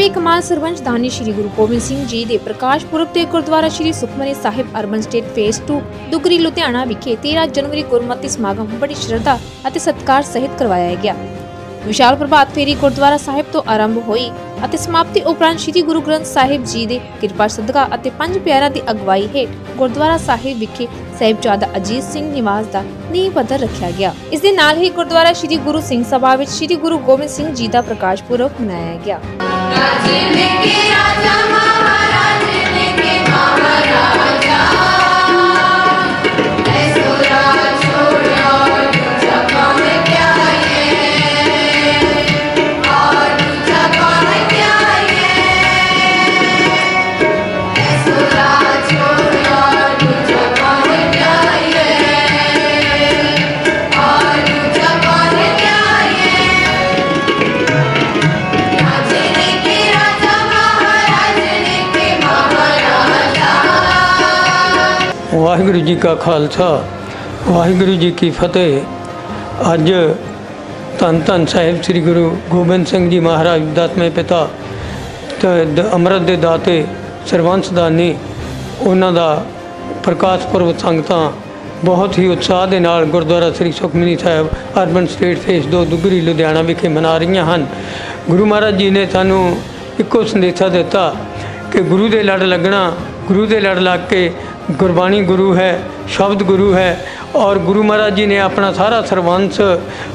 ਸਹਿਬੇ ਕਮਾਲ ਸਰਪੰਚ ਦਾਨੀ ਸ਼੍ਰੀ ਗੁਰੂ ਗੋਬਿੰਦ ਸਿੰਘ ਜੀ ਦੇ ਪ੍ਰਕਾਸ਼ ਪੁਰਬ ਤੇ gurdwara Shri Sukhmani Sahib urban estate phase 2 Dugri Ludhiana ਵਿਖੇ 13 ਜਨਵਰੀ ਗੁਰਮਤਿ ਸਮਾਗਮ ਬੜੀ ਸ਼ਰਧਾ ਅਤੇ ਸਤਿਕਾਰ ਸਹਿਤ ਕਰਵਾਇਆ ਗਿਆ। ਵਿਸ਼ਾਲ ਪ੍ਰਭਾਤ ਫੇਰੀ ਗੁਰਦੁਆਰਾ ਸਾਹਿਬ ਤੋਂ ਆਰੰਭ ਹੋਈ ਅਤੇ ਸਮਾਪਤੀ ਉਪਰੰਤ ਸ਼੍ਰੀ ਗੁਰੂ ਗ੍ਰੰਥ ਸਾਹਿਬ ਜੀ ਦੇ ਕਿਰਪਾ ਸਦਕਾ ਅਤੇ ਪੰਜ ਪਿਆਰਾਂ ਦੀ ਅਗਵਾਈ ਹੇਠ ਗੁਰਦੁਆਰਾ ਸਾਹਿਬ ਵਿਖੇ ਸਹਿਬਜ਼ਾਦਾ ਅਜੀਤ ਸਿੰਘ ਨਿਵਾਸ ਦਾ ਨੀਂਹ ਪੱਥਰ ਰੱਖਿਆ ਗਿਆ। ਇਸ ਦੇ ਨਾਲ ਹੀ ਗੁਰਦੁਆਰਾ ਸ਼੍ਰੀ ਗੁਰੂ ਸਿੰਘ ਸਭਾ ਵਿੱਚ ਸ਼੍ਰੀ ਗੁਰੂ ਗੋਬਿੰਦ ਸਿੰਘ ਜੀ ਦਾ ਪ੍ਰਕਾਸ਼ ਪੁਰਬ ਮਨਾਇਆ ਗਿਆ। राजा ਵਾਹਿਗੁਰੂ ਜੀ ਕਾ ਖਾਲਸਾ, ਵਾਹਿਗੁਰੂ ਜੀ ਕੀ ਫਤਿਹ। ਅੱਜ ਧੰਨ ਧੰਨ ਸਾਹਿਬ ਸ੍ਰੀ ਗੁਰੂ ਗੋਬਿੰਦ ਸਿੰਘ ਜੀ ਮਹਾਰਾਜ ਦਾਤਮੇ ਪਿਤਾ ਤੇ ਦ- ਅੰਮ੍ਰਿਤ ਦੇ ਦਾਤੇ ਸਰਵੰਸ ਦਾਨੀ, ਉਹਨਾਂ ਦਾ ਪ੍ਰਕਾਸ਼ ਪੁਰਬ ਸੰਗਤਾਂ ਬਹੁਤ ਹੀ ਉਤਸ਼ਾਹ ਦੇ ਨਾਲ gurdwara Shri Sukhmani Sahib, urban estate phase 2 Dugri Ludhiana ਵਿਖੇ ਮਨਾ ਰਹੀਆਂ ਹਨ। ਗੁਰੂ ਮਹਾਰਾਜ ਜੀ ਨੇ ਸਾਨੂੰ ਇੱਕੋ ਸੰਦੇਸ਼ਾ ਦਿੱਤਾ ਕਿ ਗੁਰੂ ਦੇ ਲੜ ਲੱਗਣਾ, ਗੁਰੂ ਦੇ ਲੜ ਲੱਗ ਕੇ ਗੁਰਬਾਣੀ ਗੁਰੂ ਹੈ ਸ਼ਬਦ ਗੁਰੂ ਹੈ ਔਰ ਗੁਰੂ ਮਹਾਰਾਜ ਜੀ ਨੇ ਆਪਣਾ ਸਾਰਾ ਸਰਵੰਸ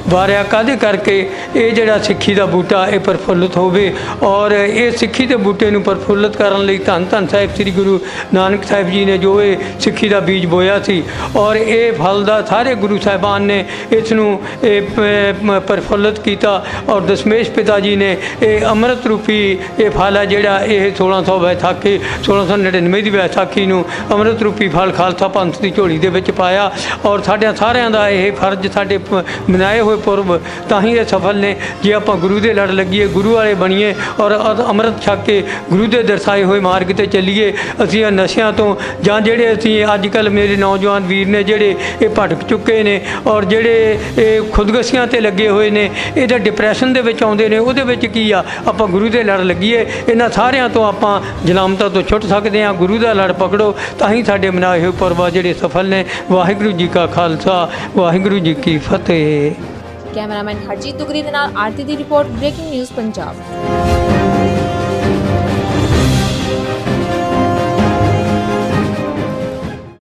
ਵਾਰਿਆ ਕਾਦੇ ਕਰਕੇ? ਇਹ ਜਿਹੜਾ ਸਿੱਖੀ ਦਾ ਬੂਟਾ, ਇਹ ਪ੍ਰਫੁੱਲਤ ਹੋਵੇ। ਔਰ ਇਹ ਸਿੱਖੀ ਦੇ ਬੂਟੇ ਨੂੰ ਪ੍ਰਫੁੱਲਤ ਕਰਨ ਲਈ ਧੰਨ ਧੰਨ ਸਾਹਿਬ ਸ੍ਰੀ ਗੁਰੂ ਨਾਨਕ ਸਾਹਿਬ ਜੀ ਨੇ ਜੋ ਇਹ ਸਿੱਖੀ ਦਾ ਬੀਜ ਬੋਇਆ ਸੀ। ਔਰ ਇਹ ਫਲ ਦਾ ਸਾਰੇ ਗੁਰੂ ਸਾਹਿਬਾਨ ਨੇ ਇਸ ਨੂੰ ਇਹ ਪ- ਪ੍ਰਫੁੱਲਤ ਕੀਤਾ। ਔਰ ਦਸ਼ਮੇਸ਼ ਪਿਤਾ ਜੀ ਨੇ ਇਹ ਅੰਮ੍ਰਿਤ ਰੂਪੀ ਇਹ ਫਲ ਹੈ ਜਿਹੜਾ ਇਹ 1600 ਵਿਸਾਖੀ 1699 ਦੀ ਵੈਸਾਖੀ ਨੂੰ ਅੰਮ੍ਰਿਤ ਰੂਪੀ ਫਲ ਖਾਲਸਾ ਪੰਥ ਦੀ ਝੋਲੀ ਦੇ ਵਿੱਚ ਪਾਇਆ। ਔਰ ਸਾਡੇ ਸਾਰਿਆਂ ਦਾ ਇਹ ਫਰਜ਼ ਸਾਡੇ ਮਨਾਏ ਹੋਏ ਪੁਰਬ ਤਾਂ ਹੀ ਇਹ ਸਫਲ ਨੇ। ਜੇ ਆਪਾਂ ਗੁਰੂ ਦੇ ਲੜ ਲੱਗੀਏ, ਗੁਰੂ ਵਾਲੇ ਬਣੀਏ ਔਰ ਅੰਮ੍ਰਿਤ ਛਕ ਕੇ ਗੁਰੂ ਦੇ ਦਰਸਾਏ ਹੋਏ ਮਾਰਗ ਤੇ ਚੱਲੀਏ, ਅਸੀਂ ਇਹ ਨਸ਼ਿਆਂ ਤੋਂ ਜਾਂ ਜਿਹੜੇ ਅਸੀਂ ਅੱਜ ਕੱਲ ਮੇਰੇ ਨੌਜਵਾਨ ਵੀਰ ਨੇ ਜਿਹੜੇ ਇਹ ਭਟਕ ਚੁੱਕੇ ਨੇ ਔਰ ਜਿਹੜੇ ਇਹ ਖੁਦਕਸ਼ੀਆਂ ਤੇ ਲੱਗੇ ਹੋਏ ਨੇ, ਇਹਦਾ ਡਿਪਰੈਸ਼ਨ ਦੇ ਵਿੱਚ ਆਉਂਦੇ ਨੇ, ਉਹਦੇ ਵਿੱਚ ਕੀ ਆ? ਆਪਾਂ ਗੁਰੂ ਦੇ ਲੜ ਲੱਗੀਏ, ਇਹਨਾਂ ਸਾਰਿਆਂ ਤੋਂ ਆਪਾਂ ਜਲਾਮਤਾਂ ਤੋਂ ਛੁੱਟ ਸਕਦੇ ਹਾਂ। ਗੁਰੂ ਦਾ ਲੜ ਪਕੜੋ ਤਾਂ ਹੀ ਸਾਡੇ ਮਨਾਏ ਹੋਏ ਪੁਰਬ ਆ ਜਿਹੜੇ ਸਫਲ ਨੇ। ਵਾਹਿਗੁਰੂ ਜੀ ਕਾ ਖਾਲਸਾ, ਵਾਹਿਗੁਰੂ ਜੀ ਕੀ ਫਤਿਹ। ਕੈਮਰਾਮੈਨ ਹਰਜੀਤ ਦੁਗਰੀ ਦੇ ਨਾਲ ਆਰਤੀ ਦੀ ਰਿਪੋਰਟ, ਬ੍ਰੇਕਿੰਗ ਨਿਊਜ਼ ਪੰਜਾਬ।